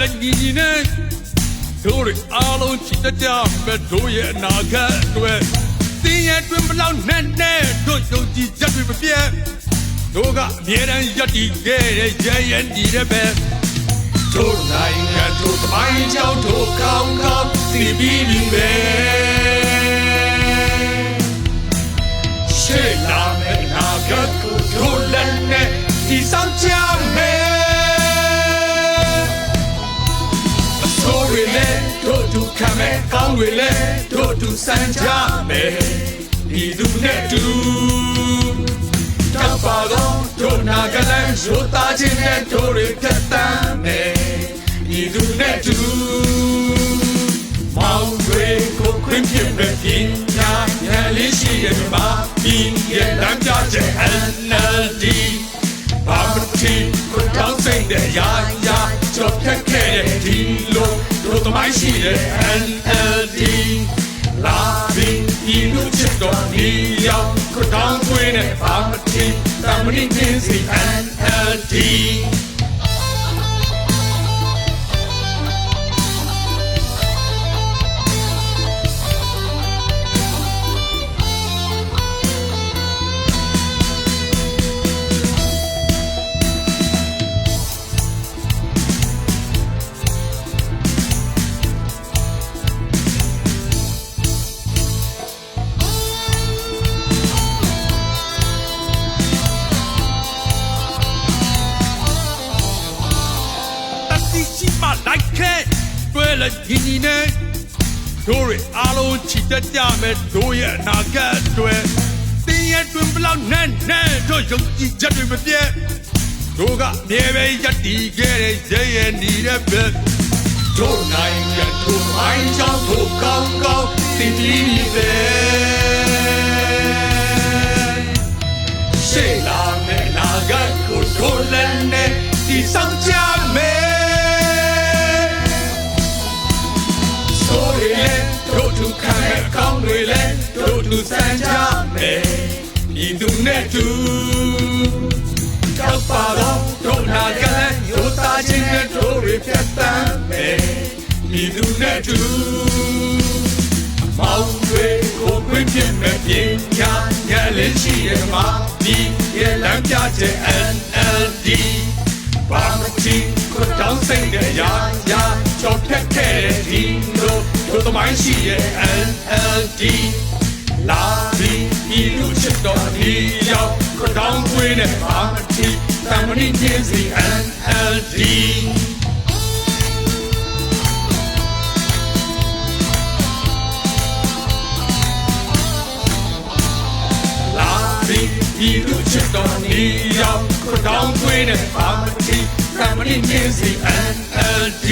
လက်ညီညီနဲ့တို့ရအားလုံးချစ်တကြမဲ့တို့ရဲ့အနာဂတ်အတွက်သင်ရဲ့တွင်ဘလောက်နဲ့နဲ့တို့ယုံကြည်ချက်တွေမပြတ်တို့ကအမြဲတမ်းယက်တည်ခဲ့တဲ့ရဲရဲညီတဲ့ပဲတို့နိုင်ငံတို့သမိုင်းကြောင့်တို့ကောင်းကောင်းသိပြီးပြီပဲ ဆိုရလေတို့တူခံမဲ့ကောင်းတွေလေတို့တူစမ်းကြမယ်ဒီလူနဲ့တူတောက်ပါတော့တို့နာကလည်းရိုးသားခြင်းနဲ့တို့တွေဖြတ်တမ်းမယ်ဒီလူနဲ့တူမောင်တွေကိုခွင့်ပြုမဲ့ပညာဉာဏ်လေးရှိတဲ့မှာပြီးရဲ့လမ်းပြချက် NLD ဘာမတိကိုတောင်းစိတ်တဲ့ရာရာကြော်ဖြတ်ခဲ့တဲ့ဒီလို တို့သမိုင်းရှိတဲ့ NLD လာပြီးဒီလူချစ်တော်ဒီရောက်ကိုတောင်းခွေးတဲ့ဘာမတိတမဏိခင်း တွဲလက်ညီညီနဲ့တို့ရအားလုံးချစ်တတ်ကြမဲ့တို့ရဲ့အနာဂတ်အတွက်သင်ရဲ့တွင်ဘလောက်နဲ့နဲ့တို့ယုံကြည်ချက်တွေမပြတ်တို့ကအမြဲပဲယက်တည်ခဲ့တဲ့ရဲရဲနေတဲ့ဘက်တို့နိုင်ငံတို့မိုင်းချောင်းတို့ကောင်းကောင်းသိပြီးပဲရှေ့လာမယ့်အနာဂတ်ကိုတို့လည်းနဲ့ဒီဆောင်ကြ သူစမ်းကြမယ်ဤသူနဲ့တူတောက်ပါတော့တို့နာကလည်းရိုးသားခြင်းနဲ့တို့ရဖြတ်တမ်းမယ်ဤသူနဲ့တူမောင်တွေကိုခွင့်ပြမဲ့ပညာဉာဏ်လေးရှိရဲ့မှာဒီရဲ့လမ်းပြချက် NLD ဘာမတိကိုတောင်းစိတ်တဲ့ရာရာချော်ဖြတ်ခဲ့တဲ့ဒီလိုတို့သမိုင်းရှိရဲ့ NLD လာပြီးဒီလူချစ်တော်ဒီရောက်ကိုတောင်းခွေးတဲ့ဘာမတိတမဏိညင်းစီ NLD လာပြီးဒီလူချစ်တော်ဒီရောက်ကိုတောင်းခွေးတဲ့ဘာမတိတမဏိညင်းစီ NLD